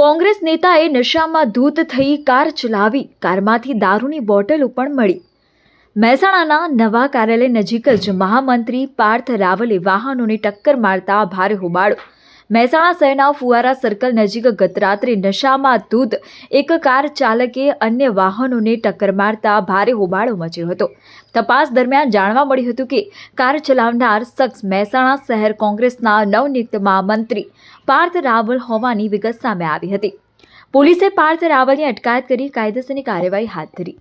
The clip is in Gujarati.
કોંગ્રેસ નેતાએ નશામાં ધૂત થઈ કાર ચલાવી, કારમાંથી દારૂની બોટલો પણ મળી. મહેસાણાના નવા કાર્યાલય નજીક જ મહામંત્રી પાર્થ રાવલે વાહનોને ટક્કર મારતા ભારે હોબાળો મહેસાણા શહેરના ફુવારા સર્કલ નજીક ગતરાત્રે નશામાં ધૂત એક કાર ચાલકે અન્ય વાહનોને ટક્કર મારતા ભારે હોબાળો મચ્યો હતો. તપાસ દરમિયાન જાણવા મળ્યું હતું કે કાર ચલાવનાર શખ્સ મહેસાણા શહેર કોંગ્રેસના નવનિયુક્ત મહામંત્રી પાર્થ રાવલ હોવાની વિગત સામે આવી હતી. પોલીસે પાર્થ રાવલની અટકાયત કરી કાયદેસરની કાર્યવાહી હાથ ધરી.